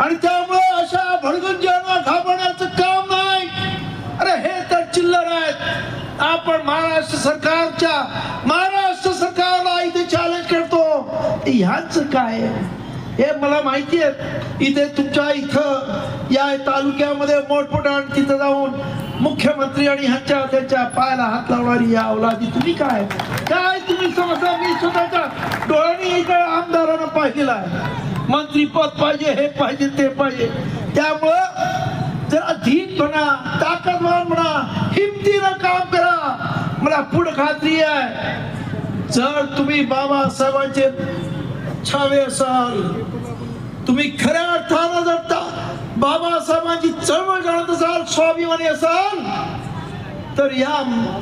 आणि त्यामुळे अशा भडगंजांना घाबरण्याचं काम नाही. अरे हे तर चिल्लर आहेत. आपण महाराष्ट्र सरकारच्या महाराष्ट्र सरकारला इथे चॅलेंज करतो. ह्याच काय? हे मला माहिती आहे इथे तुमच्या इथं या तालुक्यामध्ये मोठमोठ्या तिथं जाऊन मुख्यमंत्री आणि ह्यांच्या त्यांच्या पायाला हात लावणारी या अवलादी तुम्ही काय? काय तुम्ही समजा मी स्वतःच्या पाहिलेलं आहे. मंत्रीपद पाहिजे हे पाहिजे ते पाहिजे. त्यामुळं जरा धीत म्हणा ताकदवान म्हणा हिमतीनं काम करा. मला पुढे खात्री आहे जर तुम्ही बाबासाहेबांचे छावे असाल तुम्ही खऱ्या अर्थानं जर बाबासाहेबांची चळवळ जाणत असाल स्वाभिमानी असाल तर या